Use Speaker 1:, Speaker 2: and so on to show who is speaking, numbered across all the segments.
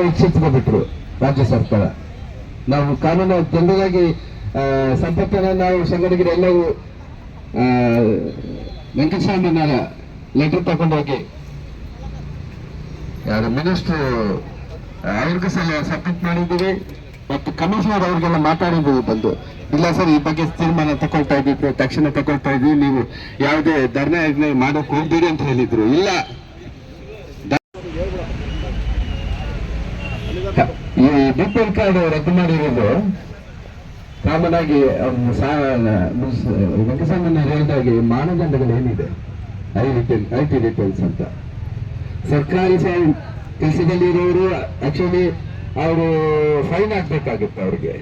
Speaker 1: ವೀಕ್ಷಿಸ್ಕೊಬಿಟ್ರು ರಾಜ್ಯ ಸರ್ಕಾರ. ನಾವು ಕಾನೂನು ಜನರಾಗಿ ಸಂಪತ್ತನ್ನು ನಾವು ಸಂಘಟನೆಗೆ ಎಲ್ಲವೂ ಆ, ವೆಂಕಟಸ್ವಾಮಿನ ಲೆಟರ್ ತಗೊಂಡೋಗಿ ಯಾರು ಮಿನಿಸ್ಟರ್ ಅವ್ರಿಗೂ ಸಹ ಸಬ್ಮಿಟ್ ಮಾಡಿದ್ದೀವಿ ಮತ್ತು ಕಮಿಷನರ್ ಅವ್ರಿಗೆಲ್ಲ ಮಾತಾಡಿದ್ದೀವಿ ಬಂದು. ಇಲ್ಲ ಸರ್ ಈ ಬಗ್ಗೆ ತೀರ್ಮಾನ ತಗೊಳ್ತಾ ಇದ್ದೀವಿ ತಕ್ಷಣ ತಗೊಳ್ತಾ ಇದ್ದೀವಿ ನೀವು ಯಾವುದೇ ಧರ್ಮ ಮಾಡಕ್ ಹೋಗ್ಬೇಡಿ ಅಂತ ಹೇಳಿದ್ರು. ಇಲ್ಲ. ಈ ಬಿ ಪಿ ಎಲ್ ಕಾರ್ಡ್ ರದ್ದು ಮಾಡಿರೋದು ಕಾಮನ್ ಆಗಿ ವೆಂಕಟಸ್ವಾಮಿ ಹೇಳಿದಾಗೆ ಮಾನದಂಡಗಳು ಏನಿದೆ? I retail, I T retails ಅಂತ. ಸರ್ಕಾರಿ ಕೆಲಸದಲ್ಲಿ ಇರೋರು ಆಕ್ಚುಲಿ ಅವರು ಫೈನ್ ಹಾಕ್ಬೇಕಾಗುತ್ತೆ ಅವ್ರಿಗೆ.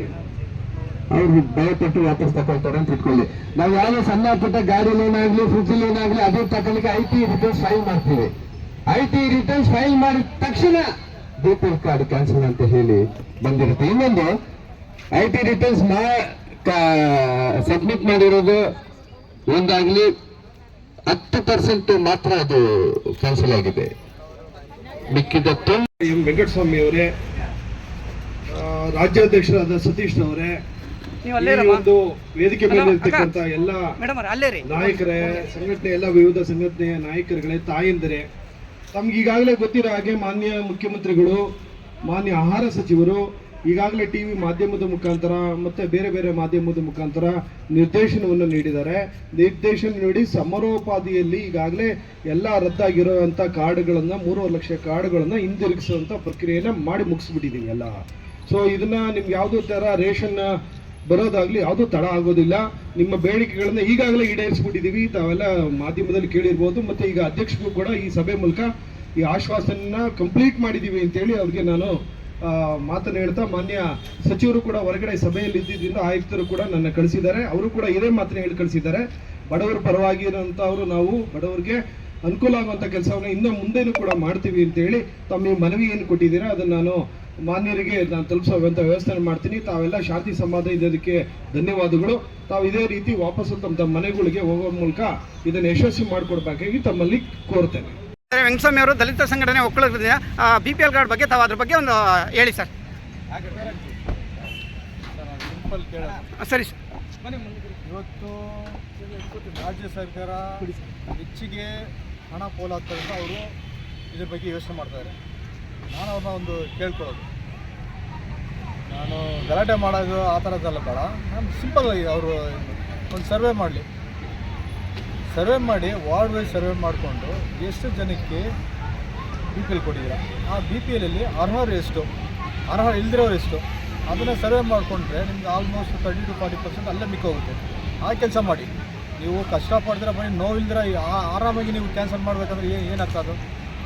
Speaker 1: ಅವ್ರು ಭಯಪಟ್ಟು ವಾಪಸ್ ತಗೊಳ್ತಾರೆ ಅಂತ ಇಟ್ಕೊಳ್ಳಿ. ನಾವು ಯಾವ ಸಣ್ಣ ಪುಟ್ಟ ಗಾಡಿ ಲೋನ್ ಆಗಲಿ ಫ್ರಿಜ್ ಲೋನ್ ಆಗಲಿ, ಅದು ತಗೊಳ್ಳಿಕ್ಕೆ ಐ ಟಿ ರಿಟರ್ನ್ಸ್ ಫೈಲ್ ಮಾಡ್ತೀವಿ. ಐ ಟಿ ರಿಟರ್ನ್ಸ್ ಫೈಲ್ ಮಾಡಿದ ತಕ್ಷಣ B P L card cancel ಅಂತ ಹೇಳಿ ಬಂದಿರುತ್ತೆ. ಇನ್ನೊಂದು ಐ ಟಿ ರಿಟರ್ನ್ಸ್ ಮಾ ಸಬ್ಮಿಟ್ ಮಾಡಿರೋದು ಒಂದಾಗಲಿ ಹತ್ತು ಪರ್ಸೆಂಟ್ ಮಾತ್ರ ಅದು ಕ್ಯಾನ್ಸಲ್ ಆಗಿದೆ. ಮಿಕ್ಕಿದ ತುಂಬ
Speaker 2: ಎಂ ವೆಂಕಟಸ್ವಾಮಿ ಅವರೇ ಆ, ರಾಜ್ಯಾಧ್ಯಕ್ಷರಾದ ಸತೀಶ್ ಅವರೇ
Speaker 3: ನೀವು ಅಲ್ಲೇ ಇರಮ್ಮ.
Speaker 2: ಒಂದು ವೇದಿಕೆ ಮೇಲೆ ಇರ್ತಕ್ಕಂಥ ಎಲ್ಲ ನಾಯಕರೇ ಸಂಘಟನೆ ಎಲ್ಲ ವಿವಿಧ ಸಂಘಟನೆಯ ನಾಯಕರುಗಳೇ ತಾಯಂದಿರೇ ತಮ್ಗೆ ಈಗಾಗಲೇ ಗೊತ್ತಿರೋ ಹಾಗೆ ಮಾನ್ಯ ಮುಖ್ಯಮಂತ್ರಿಗಳು, ಮಾನ್ಯ ಆಹಾರ ಸಚಿವರು, ಈಗಾಗಲೇ ಟಿ ವಿ ಮಾಧ್ಯಮದ ಮುಖಾಂತರ ಮತ್ತೆ ಬೇರೆ ಬೇರೆ ಮಾಧ್ಯಮದ ಮುಖಾಂತರ ನಿರ್ದೇಶನವನ್ನು ನೀಡಿದ್ದಾರೆ. ನಿರ್ದೇಶನ ನೀಡಿ ಸಮರೋಪಾದಿಯಲ್ಲಿ ಈಗಾಗಲೇ ಎಲ್ಲ ರದ್ದಾಗಿರೋವಂಥ ಕಾರ್ಡ್ಗಳನ್ನು, ಮೂರುವರೆ ಲಕ್ಷ ಕಾರ್ಡ್ಗಳನ್ನು ಹಿಂದಿರುಗಿಸುವಂಥ ಪ್ರಕ್ರಿಯೆಯನ್ನು ಮಾಡಿ ಮುಗಿಸ್ಬಿಟ್ಟಿದ್ದೀವಿ ಎಲ್ಲ. ಸೊ ಇದನ್ನ ನಿಮ್ಗೆ ಯಾವುದೇ ಥರ ರೇಷನ್ ಬರೋದಾಗ್ಲಿ ಯಾವುದೂ ತಡ ಆಗೋದಿಲ್ಲ. ನಿಮ್ಮ ಬೇಡಿಕೆಗಳನ್ನ ಈಗಾಗಲೇ ಈಡೇರಿಸ್ಬಿಟ್ಟಿದ್ದೀವಿ. ತಾವೆಲ್ಲ ಮಾಧ್ಯಮದಲ್ಲಿ ಕೇಳಿರ್ಬೋದು. ಮತ್ತೆ ಈಗ ಅಧ್ಯಕ್ಷರು ಕೂಡ ಈ ಸಭೆ ಮೂಲಕ ಈ ಆಶ್ವಾಸನ ಕಂಪ್ಲೀಟ್ ಮಾಡಿದ್ದೀವಿ ಅಂತೇಳಿ ಅವ್ರಿಗೆ ನಾನು ಮಾತನ್ನ ಹೇಳ್ತಾ ಮಾನ್ಯ ಸಚಿವರು ಕೂಡ ಹೊರಗಡೆ ಸಭೆಯಲ್ಲಿ ಇದ್ದಿದ್ದರಿಂದ ಆಯುಕ್ತರು ಕೂಡ ನನ್ನ ಕಳಿಸಿದ್ದಾರೆ. ಅವರು ಕೂಡ ಇದೇ ಮಾತನ್ನ ಹೇಳಿ ಕಳಿಸಿದ್ದಾರೆ. ಬಡವರ ಪರವಾಗಿ ಇರೋಂಥವ್ರು ನಾವು, ಬಡವರಿಗೆ ಅನುಕೂಲ ಆಗುವಂಥ ಕೆಲಸವನ್ನು ಇನ್ನೂ ಮುಂದೆನೂ ಕೂಡ ಮಾಡ್ತೀವಿ ಅಂತೇಳಿ ತಮ್ಮ ಈ ಮನವಿ ಏನು ಕೊಟ್ಟಿದ್ದೀರಾ. ಅದನ್ನು ನಾನು ಮಾನ್ಯರಿಗೆ ನಾನು ತಲುಪಿಸುವಂಥ ವ್ಯವಸ್ಥೆ ಮಾಡ್ತೀನಿ. ತಾವೆಲ್ಲ ಶಾಂತಿ ಸಮಾಧಾನ ಇದಕ್ಕೆ ಧನ್ಯವಾದಗಳು. ತಾವು ಇದೇ ರೀತಿ ವಾಪಸ್ಸು ತಮ್ಮ ತಮ್ಮ ಮನೆಗಳಿಗೆ ಹೋಗೋ ಮೂಲಕ ಇದನ್ನು ಯಶಸ್ವಿ ಮಾಡಿಕೊಡ್ಬೇಕಾಗಿ ತಮ್ಮಲ್ಲಿ ಕೋರ್ತೇನೆ.
Speaker 3: ವೆಂಕಟಸ್ವಾಮಿ ಅವರು ದಲಿತ ಸಂಘಟನೆ ಒಕ್ಕಲಿಗರಿಂದ ಬಿ ಪಿ ಎಲ್ ಕಾರ್ಡ್ ಬಗ್ಗೆ ತಾವು ಅದ್ರ ಬಗ್ಗೆ ಒಂದು ಹೇಳಿ ಸರ್. ಸರಿ ಸರ್.
Speaker 4: ಇವತ್ತು ರಾಜ್ಯ ಸರ್ಕಾರ ಹೆಚ್ಚಿಗೆ ಹಣ ಪೋಲಾಗ್ತದೆ ಅವರು ಇದ್ರ ಬಗ್ಗೆ ಯೋಚನೆ ಮಾಡ್ತಾರೆ ನಾನು ಅವ್ರನ್ನ ಒಂದು ಕೇಳ್ಕೊಳ್ಳೋದು. ನಾನು ಗಲಾಟೆ ಮಾಡೋದು ಆ ಥರದ್ದೆಲ್ಲ ಬೇಡ. ನಾನು ಸಿಂಪಲ್ ಆಗಿ ಅವರು ಒಂದು ಸರ್ವೆ ಮಾಡಲಿ. ಸರ್ವೆ ಮಾಡಿ ವಾರ್ಡ್ ವೈಸ್ ಸರ್ವೆ ಮಾಡಿಕೊಂಡು ಎಷ್ಟು ಜನಕ್ಕೆ ಬಿ ಪಿ ಎಲ್ ಕೊಟ್ಟಿದ್ದೀರಾ? ಆ ಬಿ ಪಿ ಎಲಲ್ಲಿ ಅರ್ಹರು ಎಷ್ಟು? ಅರ್ಹ ಇಲ್ದಿರೋರು ಎಷ್ಟು? ಅದನ್ನು ಸರ್ವೆ ಮಾಡಿಕೊಂಡ್ರೆ ನಿಮ್ಗೆ almost thirty to forty percent ಅಲ್ಲೇ ಮಿಕ್ಕೋಗುತ್ತೆ ಆ ಕೆಲಸ ಮಾಡಿ. ನೀವು ಕಷ್ಟಪಡ್ತೀರ, ಬರೀ ನೋವಿಲ್ದಿರ ಆರಾಮಾಗಿ ನೀವು ಕ್ಯಾನ್ಸಲ್ ಮಾಡಬೇಕಂದ್ರೆ ಏನು ಏನಾಗ್ತದೆ?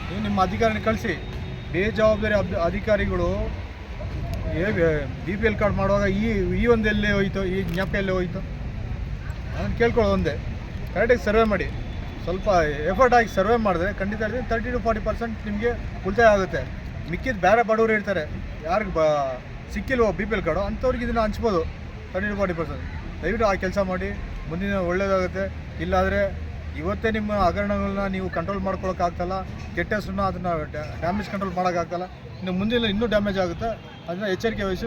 Speaker 4: ನೀವು ನಿಮ್ಮ ಅಧಿಕಾರಿನ ಕಳಿಸಿ. ಬೇಜವಾಬ್ದಾರಿ ಅಬ್ ಅಧಿಕಾರಿಗಳು ಬಿ ಪಿ ಎಲ್ ಕಾರ್ಡ್ ಮಾಡುವಾಗ ಈ ಈ ಒಂದು ಎಲ್ಲೇ ಹೋಯ್ತು, ಈ ಜ್ಞಾಪ ಎಲ್ಲೇ ಹೋಯ್ತು? ಅದನ್ನು ಕೇಳ್ಕೊಳ್ಳೋದು ಒಂದೇ. ಕರೆಕ್ಟಾಗಿ ಸರ್ವೆ ಮಾಡಿ. ಸ್ವಲ್ಪ ಎಫರ್ಟ್ ಆಗಿ ಸರ್ವೆ ಮಾಡಿದ್ರೆ ಖಂಡಿತ ತರ್ಟಿ ಟು ಫಾರ್ಟಿ ಪರ್ಸೆಂಟ್ ನಿಮಗೆ ಉಳಿತಾಯ ಆಗುತ್ತೆ. ಮಿಕ್ಕಿದ ಬೇರೆ ಬಡವರು ಇರ್ತಾರೆ ಯಾರಿಗೆ ಬ, ಸಿಕ್ಕಿಲ್ವೋ ಬಿ ಪಿ ಎಲ್ ಕಾರ್ಡು ಅಂಥವ್ರಿಗೆ ಇದನ್ನು ಹಂಚ್ಬೋದು ತರ್ಟಿ ಟು ಫಾರ್ಟಿ ಪರ್ಸೆಂಟ್ ದಯವಿಟ್ಟು ಆ ಕೆಲಸ ಮಾಡಿ, ಮುಂದಿನ ಒಳ್ಳೆಯದಾಗುತ್ತೆ ಇಲ್ಲಾಂದರೆ ಇವತ್ತೇ ನಿಮ್ಮ ಹಗರಣಗಳನ್ನ ನೀವು ಕಂಟ್ರೋಲ್ ಮಾಡ್ಕೊಳಕ್ಕಾಗ್ತಲ್ಲ ಕೆಟ್ಟ ಹೆಸರನ್ನ ಅದನ್ನ ಡ್ಯಾಮೇಜ್ ಕಂಟ್ರೋಲ್ ಮಾಡೋಕ್ಕಾಗ್ತಲ್ಲ ಇನ್ನು ಮುಂದಿನ ಇನ್ನೂ ಡ್ಯಾಮೇಜ್ ಆಗುತ್ತೆ. ಅದನ್ನ ಎಚ್ಚರಿಕೆ ವಹಿಸಿ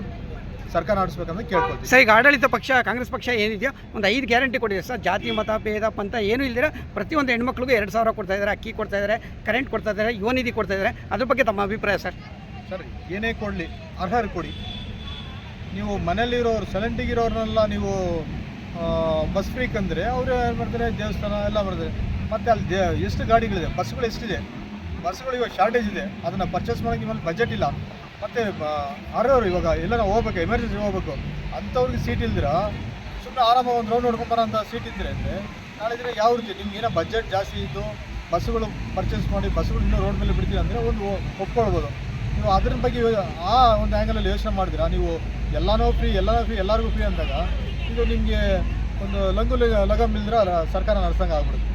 Speaker 4: ಸರ್ಕಾರ ನಡೆಸ್ಬೇಕಂತ ಕೇಳ್ಕೊಳ್ತೀವಿ
Speaker 3: ಸರ್ ಈಗ ಆಡಳಿತ ಪಕ್ಷ ಕಾಂಗ್ರೆಸ್ ಪಕ್ಷ ಏನಿದೆಯೋ ಒಂದು ಐದು ಗ್ಯಾರಂಟಿ ಕೊಟ್ಟಿದೆ. ಸರ್ ಜಾತಿ ಮತ ಭೇದ ಪಂಥ ಏನೂ ಇಲ್ಲದಿರ ಪ್ರತಿಯೊಂದು ಹೆಣ್ಮಕ್ಳಿಗೂ ಎರಡು ಸಾವಿರ ಕೊಡ್ತಾ ಇದ್ದಾರೆ ಅಕ್ಕಿ ಕೊಡ್ತಾ ಇದ್ದಾರೆ ಕರೆಂಟ್ ಕೊಡ್ತಾ ಇದ್ದಾರೆ ಯುವ ನಿಧಿ ಕೊಡ್ತಾ ಇದ್ದಾರೆ. ಅದ್ರ ಬಗ್ಗೆ ತಮ್ಮ ಅಭಿಪ್ರಾಯ ಸರ್?
Speaker 4: ಸರ್ ಏನೇ ಕೊಡಲಿ ಅರ್ಹರು ಕೊಡಿ. ನೀವು ಮನೇಲಿರೋರು ಸೆಲೆಂಟಿಗಿರೋರ್ನೆಲ್ಲ ನೀವು ಬಸ್ ಫ್ರೀಕ್ ಅಂದರೆ ಅವರು ಏನು ಮಾಡ್ತಾರೆ, ದೇವಸ್ಥಾನ ಎಲ್ಲ ಬರ್ತಾರೆ ಮತ್ತು ಅಲ್ಲಿ ದೇ, ಎಷ್ಟು ಗಾಡಿಗಳಿದೆ? ಬಸ್ಗಳು ಎಷ್ಟಿದೆ? ಬಸ್ಗಳು ಇವಾಗ ಶಾರ್ಟೇಜ್ ಇದೆ. ಅದನ್ನು ಪರ್ಚೇಸ್ ಮಾಡೋಕ್ಕೆ ನಿಮ್ಮಲ್ಲಿ ಬಜೆಟ್ ಇಲ್ಲ. ಮತ್ತು ಅರ್ಹರು ಇವಾಗ ಎಲ್ಲಾರ ಹೋಗ್ಬೇಕು ಎಮರ್ಜೆನ್ಸಿ ಹೋಗ್ಬೇಕು, ಅಂಥವ್ರಿಗೆ ಸೀಟ್ ಇಲ್ದಿರ? ಸುಮ್ಮನೆ ಆರಾಮಾಗಿ ಒಂದು ರೌಂಡ್ ನೋಡ್ಕೊಂಬರೋ ಅಂತ ಸೀಟ್ ಇದ್ದರೆ ಅಂದರೆ, ನಾಳೆ ದಿನ ಯಾವ ರೀತಿ ನಿಮ್ಗೆ ಏನೋ ಬಜೆಟ್ ಜಾಸ್ತಿ ಇದ್ದು ಬಸ್ಸುಗಳು ಪರ್ಚೇಸ್ ಮಾಡಿ, ಬಸ್ಸುಗಳು ಇನ್ನೂ ರೋಡ್ ಮೇಲೆ ಬಿಡ್ತೀವಿ ಅಂದರೆ ಒಂದು ಒಪ್ಕೊಳ್ಬೋದು. ನೀವು ಅದ್ರ ಬಗ್ಗೆ ಆ ಒಂದು ಆ್ಯಂಗಲಲ್ಲಿ ಯೋಚನೆ ಮಾಡಿದಿರಾ ನೀವು ಎಲ್ಲನೂ ಫ್ರೀ ಎಲ್ಲನೂ ಫ್ರೀ ಎಲ್ಲರಿಗೂ ಫ್ರೀ ಅಂದಾಗ ಇದು ನಿಮಗೆ ಒಂದು ಲಂಗು ಲಗಮ್ ಇಲ್ದಿರ ಸರ್ಕಾರ ನಡೆಸಂಗೆ ಆಗ್ಬಿಡುತ್ತೆ.